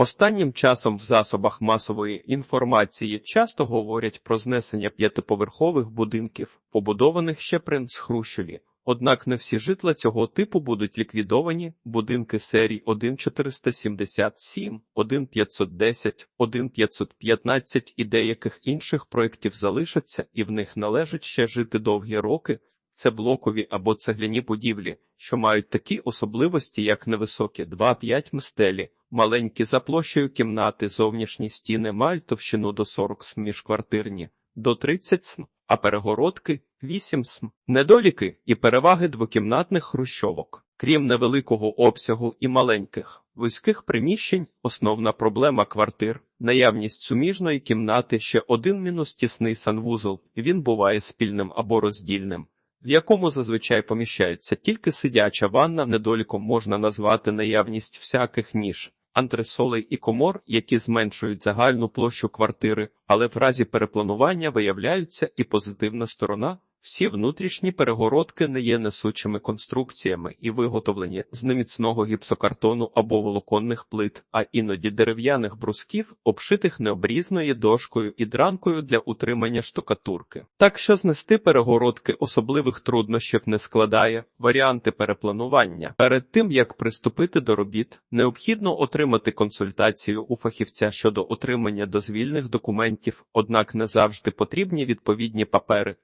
Останнім часом в засобах масової інформації часто говорять про знесення п'ятиповерхових будинків, побудованих ще при Хрущеві. Однак не всі житла цього типу будуть ліквідовані. Будинки серій 1477, 1510, 1515 і деяких інших проєктів залишаться, і в них належить ще жити довгі роки. Це блокові або цегляні будівлі, що мають такі особливості, як невисокі 2-5 мстелі, маленькі за площею кімнати, зовнішні стіни мають товщину до 40 см, міжквартирні до 30 см, а перегородки 8 см. Недоліки і переваги двокімнатних хрущовок. Крім невеликого обсягу і маленьких, вузьких приміщень, основна проблема квартир, наявність суміжної кімнати ще один мінус тісний санвузол, він буває спільним або роздільним в якому зазвичай поміщається тільки сидяча ванна, недоліком можна назвати наявність всяких ніж, антресолей і комор, які зменшують загальну площу квартири, але в разі перепланування виявляються і позитивна сторона. Всі внутрішні перегородки не є несучими конструкціями і виготовлені з неміцного гіпсокартону або волоконних плит, а іноді дерев'яних брусків, обшитих необрізною дошкою і дранкою для утримання штукатурки. Так що знести перегородки особливих труднощів не складає варіанти перепланування. Перед тим як приступити до робіт, необхідно отримати консультацію у фахівця щодо отримання дозвільних документів, однак не завжди потрібні відповідні папери.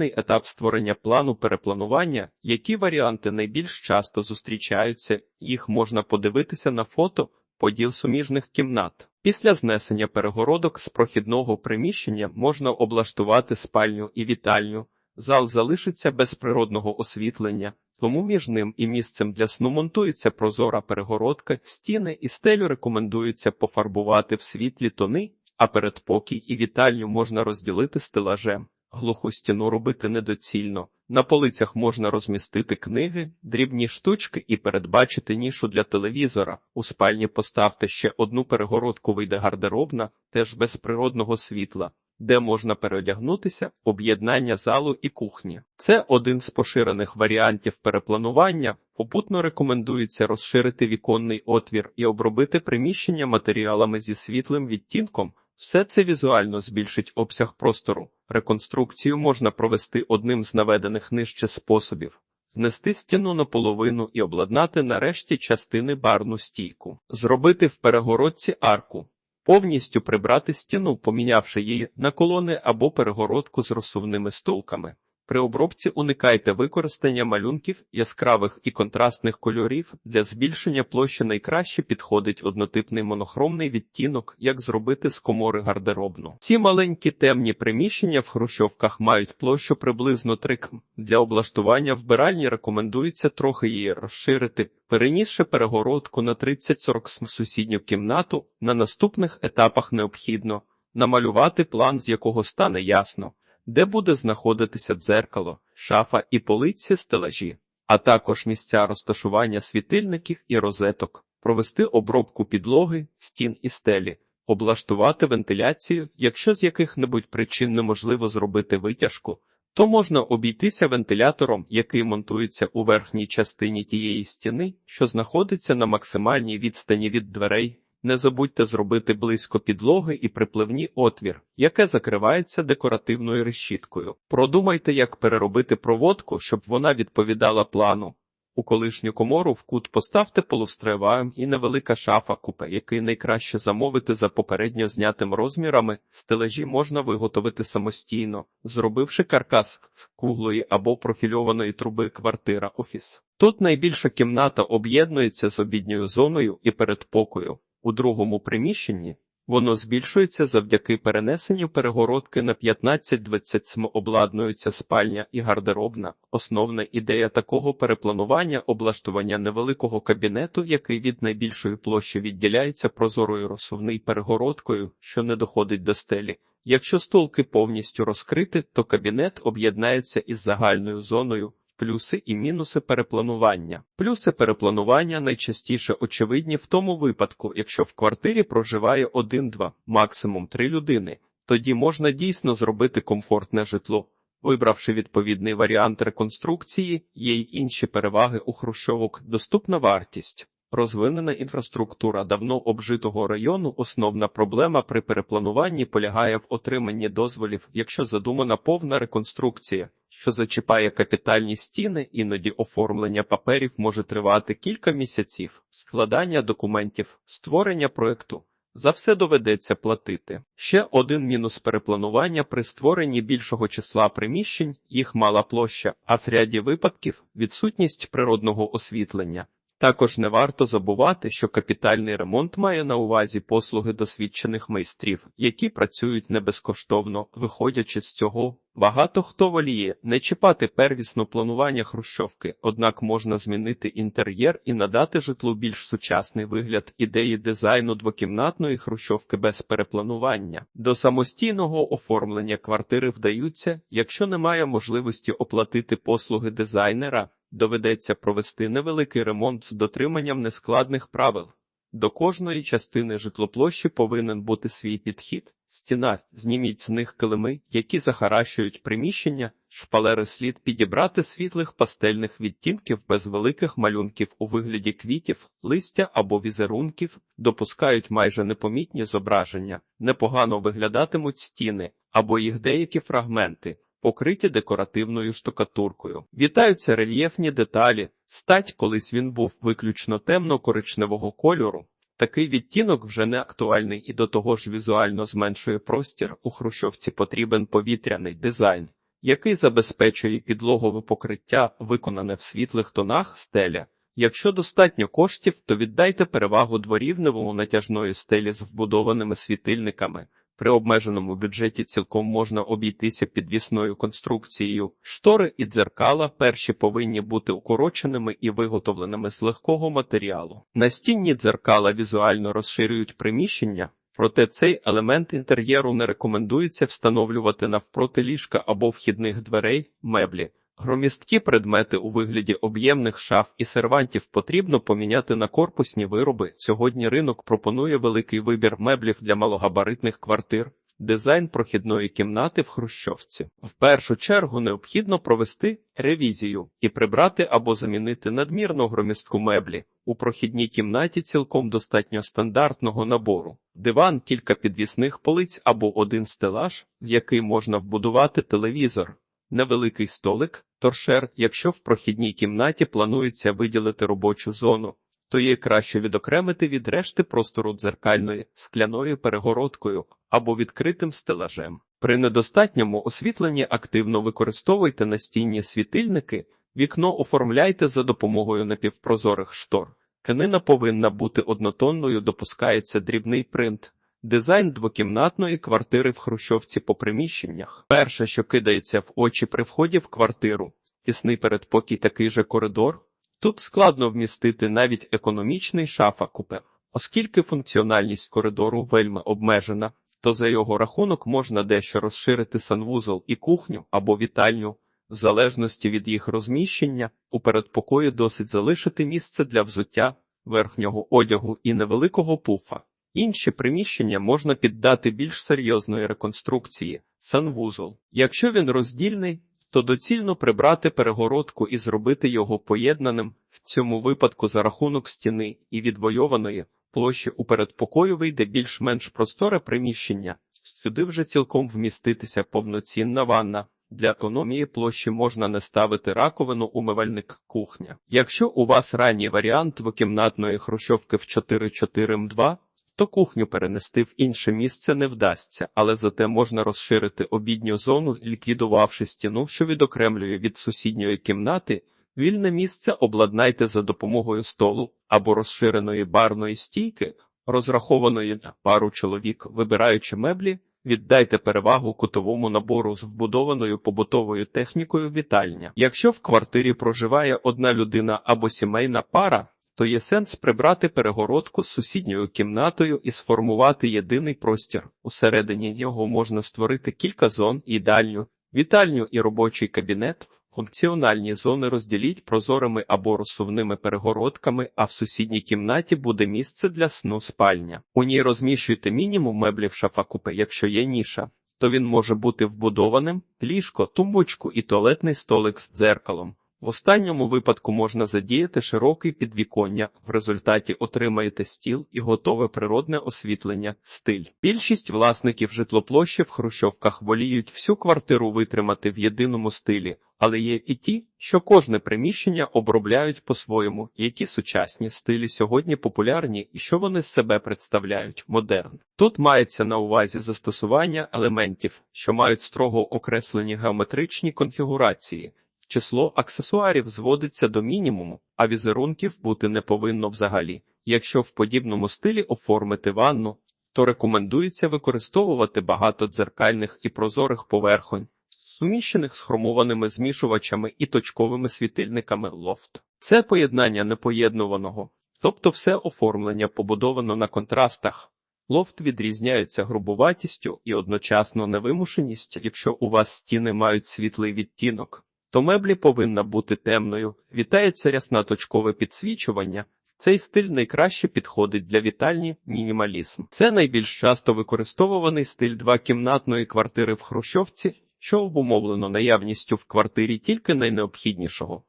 Наступний етап створення плану перепланування, які варіанти найбільш часто зустрічаються, їх можна подивитися на фото поділ суміжних кімнат. Після знесення перегородок з прохідного приміщення можна облаштувати спальню і вітальню. Зал залишиться без природного освітлення, тому між ним і місцем для сну монтується прозора перегородка, стіни і стелю рекомендується пофарбувати в світлі тони, а передпокій і вітальню можна розділити стелажем. Глуху стіну робити недоцільно. На полицях можна розмістити книги, дрібні штучки і передбачити нішу для телевізора. У спальні поставте ще одну перегородку вийде гардеробна, теж без природного світла, де можна переодягнутися, об'єднання залу і кухні. Це один з поширених варіантів перепланування. Попутно рекомендується розширити віконний отвір і обробити приміщення матеріалами зі світлим відтінком. Все це візуально збільшить обсяг простору. Реконструкцію можна провести одним з наведених нижче способів. Знести стіну наполовину і обладнати нарешті частини барну стійку, зробити в перегородці арку, повністю прибрати стіну, помінявши її на колони або перегородку з розсувними стулками. При обробці уникайте використання малюнків яскравих і контрастних кольорів. Для збільшення площі найкраще підходить однотипний монохромний відтінок, як зробити з комори гардеробну. Ці маленькі темні приміщення в хрущовках мають площу приблизно 3 км. Для облаштування вбиральні рекомендується трохи її розширити, перенісши перегородку на 30-40 см сусідню кімнату. На наступних етапах необхідно намалювати план, з якого стане ясно де буде знаходитися дзеркало, шафа і полиці стелажі, а також місця розташування світильників і розеток, провести обробку підлоги, стін і стелі, облаштувати вентиляцію, якщо з яких-небудь причин неможливо зробити витяжку. То можна обійтися вентилятором, який монтується у верхній частині тієї стіни, що знаходиться на максимальній відстані від дверей, не забудьте зробити близько підлоги і припливні отвір, яке закривається декоративною решіткою. Продумайте, як переробити проводку, щоб вона відповідала плану. У колишню комору в кут поставте полустреваєм і невелика шафа купе, який найкраще замовити за попередньо знятим розмірами, стележі можна виготовити самостійно, зробивши каркас куглої або профільованої труби квартира офіс. Тут найбільша кімната об'єднується з обідньою зоною і передпокою. У другому приміщенні воно збільшується завдяки перенесенню перегородки на 15-20 см обладнуються спальня і гардеробна. Основна ідея такого перепланування облаштування невеликого кабінету, який від найбільшої площі відділяється прозорою розсувною перегородкою, що не доходить до стелі. Якщо столки повністю розкрити, то кабінет об'єднається із загальною зоною. Плюси і мінуси перепланування. Плюси перепланування найчастіше очевидні в тому випадку, якщо в квартирі проживає один-два, максимум три людини, тоді можна дійсно зробити комфортне житло. Вибравши відповідний варіант реконструкції, є й інші переваги у хрущовок, доступна вартість. Розвинена інфраструктура давно обжитого району. Основна проблема при переплануванні полягає в отриманні дозволів, якщо задумана повна реконструкція, що зачіпає капітальні стіни, іноді оформлення паперів може тривати кілька місяців, складання документів, створення проекту. За все доведеться платити. Ще один мінус перепланування при створенні більшого числа приміщень, їх мала площа, а в ряді випадків відсутність природного освітлення. Також не варто забувати, що капітальний ремонт має на увазі послуги досвідчених майстрів, які працюють не безкоштовно. Виходячи з цього, багато хто воліє не чіпати первісно планування хрущовки, однак можна змінити інтер'єр і надати житлу більш сучасний вигляд ідеї дизайну двокімнатної хрущовки без перепланування. До самостійного оформлення квартири вдаються, якщо немає можливості оплатити послуги дизайнера. Доведеться провести невеликий ремонт з дотриманням нескладних правил. До кожної частини житлоплощі повинен бути свій підхід. Стіна, зніміть з них килими, які захаращують приміщення, шпалери слід підібрати світлих пастельних відтінків без великих малюнків у вигляді квітів, листя або візерунків, допускають майже непомітні зображення, непогано виглядатимуть стіни або їх деякі фрагменти покриті декоративною штукатуркою. Вітаються рельєфні деталі. Стать колись він був виключно темно-коричневого кольору. Такий відтінок вже не актуальний і до того ж візуально зменшує простір. У хрущовці потрібен повітряний дизайн, який забезпечує підлогове покриття, виконане в світлих тонах стеля. Якщо достатньо коштів, то віддайте перевагу дворівневому натяжної стелі з вбудованими світильниками. При обмеженому бюджеті цілком можна обійтися підвісною конструкцією. Штори і дзеркала перші повинні бути укороченими і виготовленими з легкого матеріалу. Настінні дзеркала візуально розширюють приміщення, проте цей елемент інтер'єру не рекомендується встановлювати навпроти ліжка або вхідних дверей, меблі. Громісткі предмети у вигляді об'ємних шаф і сервантів потрібно поміняти на корпусні вироби. Сьогодні ринок пропонує великий вибір меблів для малогабаритних квартир. Дизайн прохідної кімнати в Хрущовці. В першу чергу необхідно провести ревізію і прибрати або замінити надмірно громістку меблі. У прохідній кімнаті цілком достатньо стандартного набору: диван, кілька підвісних полиць або один стелаж, в який можна вбудувати телевізор невеликий столик, торшер, якщо в прохідній кімнаті планується виділити робочу зону, то її краще відокремити від решти простору дзеркальною, скляною перегородкою або відкритим стелажем. При недостатньому освітленні активно використовуйте настінні світильники, вікно оформляйте за допомогою напівпрозорих штор. Тканина повинна бути однотонною, допускається дрібний принт. Дизайн двокімнатної квартири в Хрущовці по приміщеннях. Перше, що кидається в очі при вході в квартиру, тісний передпокій такий же коридор. Тут складно вмістити навіть економічний шафа купе, оскільки функціональність коридору вельми обмежена, то за його рахунок можна дещо розширити санвузол і кухню або вітальню. В залежності від їх розміщення, у передпокої досить залишити місце для взуття, верхнього одягу і невеликого пуфа. Інші приміщення можна піддати більш серйозної реконструкції, санвузол. Якщо він роздільний, то доцільно прибрати перегородку і зробити його поєднаним в цьому випадку за рахунок стіни і відвойованої площі у передпокою вийде більш-менш просторе приміщення. Сюди вже цілком вміститися повноцінна ванна. Для економії площі можна не ставити раковину умивальник кухня. Якщо у вас ранній варіант двокімнатної хрущовки в 4-4М2, то кухню перенести в інше місце не вдасться, але зате можна розширити обідню зону, ліквідувавши стіну, що відокремлює від сусідньої кімнати. Вільне місце обладнайте за допомогою столу або розширеної барної стійки, розрахованої на пару чоловік, вибираючи меблі, віддайте перевагу кутовому набору з вбудованою побутовою технікою вітальня. Якщо в квартирі проживає одна людина або сімейна пара, то є сенс прибрати перегородку з сусідньою кімнатою і сформувати єдиний простір. Усередині нього можна створити кілька зон, їдальню, вітальню і робочий кабінет. Функціональні зони розділіть прозорими або розсувними перегородками, а в сусідній кімнаті буде місце для сну спальня. У ній розміщуйте мінімум меблів шафа купе, якщо є ніша, то він може бути вбудованим, ліжко, тумбочку і туалетний столик з дзеркалом. В останньому випадку можна задіяти широкий підвіконня, в результаті отримаєте стіл і готове природне освітлення, стиль. Більшість власників житлоплощі в хрущовках воліють всю квартиру витримати в єдиному стилі, але є і ті, що кожне приміщення обробляють по-своєму, які сучасні стилі сьогодні популярні і що вони з себе представляють модерн. Тут мається на увазі застосування елементів, що мають строго окреслені геометричні конфігурації. Число аксесуарів зводиться до мінімуму, а візерунків бути не повинно взагалі. Якщо в подібному стилі оформити ванну, то рекомендується використовувати багато дзеркальних і прозорих поверхонь, суміщених з хромованими змішувачами і точковими світильниками лофт. Це поєднання непоєднуваного, тобто все оформлення побудовано на контрастах. Лофт відрізняється грубуватістю і одночасно невимушеністю, якщо у вас стіни мають світлий відтінок то меблі повинна бути темною. Вітається рясноточкове підсвічування. Цей стиль найкраще підходить для вітальні мінімалізм. Це найбільш часто використовуваний стиль двокімнатної квартири в Хрущовці, що обумовлено наявністю в квартирі тільки найнеобхіднішого.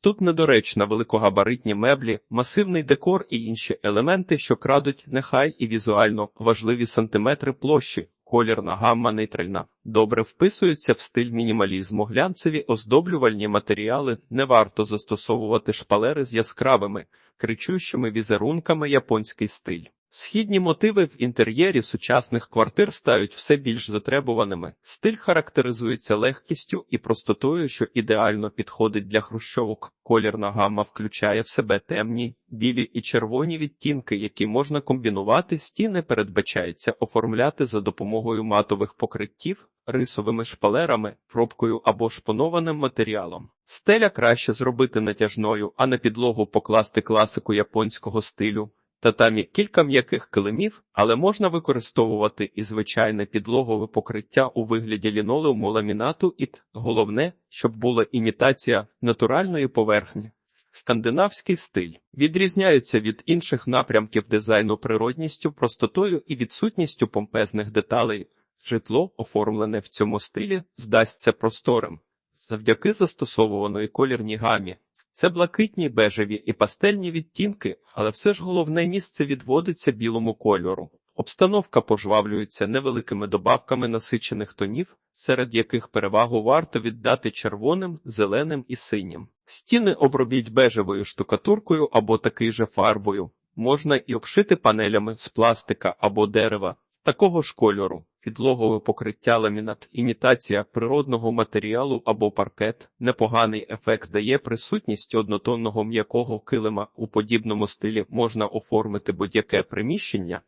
Тут недоречно великогабаритні меблі, масивний декор і інші елементи, що крадуть нехай і візуально важливі сантиметри площі, колірна гамма нейтральна. Добре вписується в стиль мінімалізму. Глянцеві оздоблювальні матеріали не варто застосовувати шпалери з яскравими, кричущими візерунками японський стиль. Східні мотиви в інтер'єрі сучасних квартир стають все більш затребуваними. Стиль характеризується легкістю і простотою, що ідеально підходить для хрущовок. Колірна гамма включає в себе темні, білі і червоні відтінки, які можна комбінувати. Стіни передбачається оформляти за допомогою матових покриттів, рисовими шпалерами, пробкою або шпонованим матеріалом. Стеля краще зробити натяжною, а на підлогу покласти класику японського стилю. Татамі кілька м'яких килимів, але можна використовувати і звичайне підлогове покриття у вигляді лінолеуму ламінату і головне, щоб була імітація натуральної поверхні. Скандинавський стиль відрізняється від інших напрямків дизайну природністю, простотою і відсутністю помпезних деталей. Житло, оформлене в цьому стилі, здасться просторим завдяки застосовуваної колірній гамі. Це блакитні, бежеві і пастельні відтінки, але все ж головне місце відводиться білому кольору. Обстановка пожвавлюється невеликими добавками насичених тонів, серед яких перевагу варто віддати червоним, зеленим і синім. Стіни обробіть бежевою штукатуркою або такий же фарбою. Можна і обшити панелями з пластика або дерева такого ж кольору. Підлогове покриття ламінат, імітація природного матеріалу або паркет. Непоганий ефект дає присутність однотонного м'якого килима. У подібному стилі можна оформити будь-яке приміщення.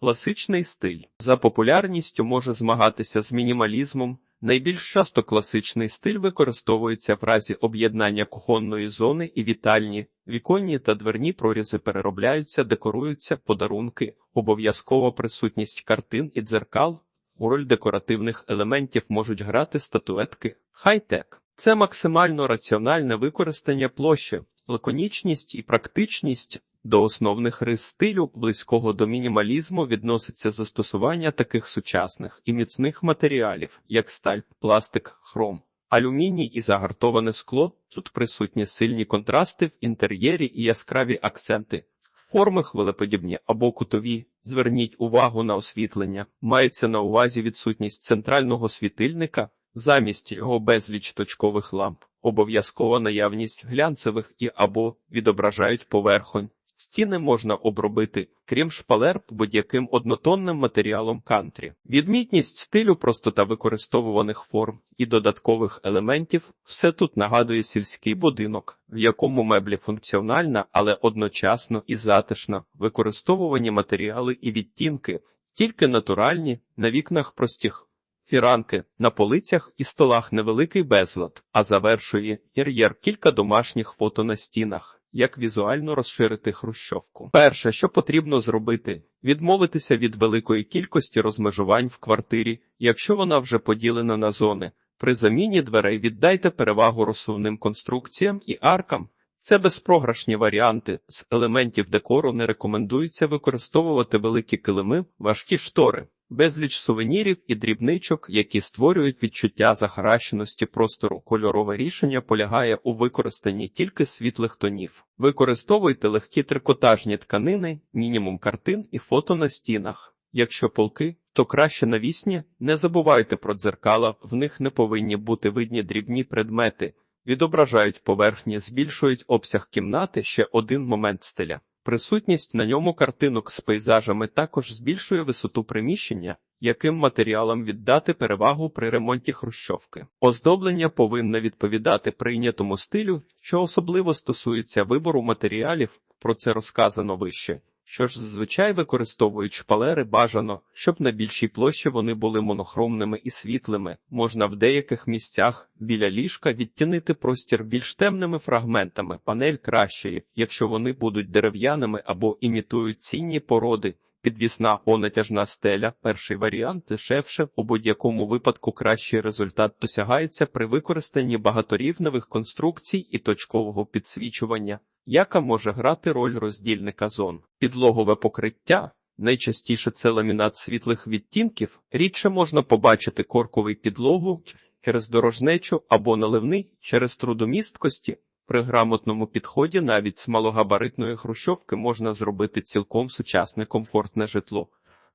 Класичний стиль за популярністю може змагатися з мінімалізмом. Найбільш часто класичний стиль використовується в разі об'єднання кухонної зони і вітальні, віконні та дверні прорізи переробляються, декоруються подарунки, обов'язкова присутність картин і дзеркал. У роль декоративних елементів можуть грати статуетки, хай-тек. Це максимально раціональне використання площі, лаконічність і практичність. До основних рис стилю, близького до мінімалізму, відноситься застосування таких сучасних і міцних матеріалів, як сталь, пластик, хром, алюміній і загартоване скло. Тут присутні сильні контрасти в інтер'єрі і яскраві акценти. Форми хвилеподібні або кутові, зверніть увагу на освітлення, мається на увазі відсутність центрального світильника, замість його безліч точкових ламп, обов'язкова наявність глянцевих і або відображають поверхонь. Стіни можна обробити, крім шпалер, будь-яким однотонним матеріалом кантрі. Відмітність стилю, простота використовуваних форм і додаткових елементів все тут нагадує сільський будинок, в якому меблі функціональна, але одночасно і затишна, використовувані матеріали і відтінки, тільки натуральні, на вікнах простіх. Фіранки на полицях і столах невеликий безлад, а завершує інтер'єр кілька домашніх фото на стінах як візуально розширити хрущовку. Перше, що потрібно зробити, відмовитися від великої кількості розмежувань в квартирі, якщо вона вже поділена на зони. При заміні дверей віддайте перевагу розсувним конструкціям і аркам. Це безпрограшні варіанти. З елементів декору не рекомендується використовувати великі килими, важкі штори. Безліч сувенірів і дрібничок, які створюють відчуття захаращеності простору. Кольорове рішення полягає у використанні тільки світлих тонів. Використовуйте легкі трикотажні тканини, мінімум картин і фото на стінах. Якщо полки, то краще навісні. Не забувайте про дзеркала, в них не повинні бути видні дрібні предмети, відображають поверхні, збільшують обсяг кімнати. Ще один момент стиля. Присутність на ньому картинок з пейзажами також збільшує висоту приміщення, яким матеріалам віддати перевагу при ремонті хрущовки. Оздоблення повинне відповідати прийнятому стилю, що особливо стосується вибору матеріалів, про це розказано вище. Що ж зазвичай використовують шпалери бажано, щоб на більшій площі вони були монохромними і світлими. Можна в деяких місцях біля ліжка відтінити простір більш темними фрагментами. Панель кращої, якщо вони будуть дерев'яними або імітують цінні породи. Підвісна онатяжна стеля, перший варіант дешевше, у будь-якому випадку кращий результат досягається при використанні багаторівневих конструкцій і точкового підсвічування, яка може грати роль роздільника зон. Підлогове покриття найчастіше це ламінат світлих відтінків, рідше можна побачити корковий підлогу через дорожнечу або наливний через трудомісткості. При грамотному підході навіть з малогабаритної хрущовки можна зробити цілком сучасне комфортне житло,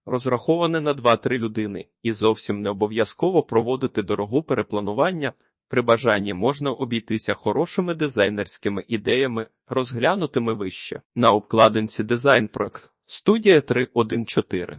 розраховане на 2-3 людини, і зовсім не обов'язково проводити дорогу перепланування. При бажанні можна обійтися хорошими дизайнерськими ідеями, розглянутими вище. На обкладинці дизайн проект студія 314.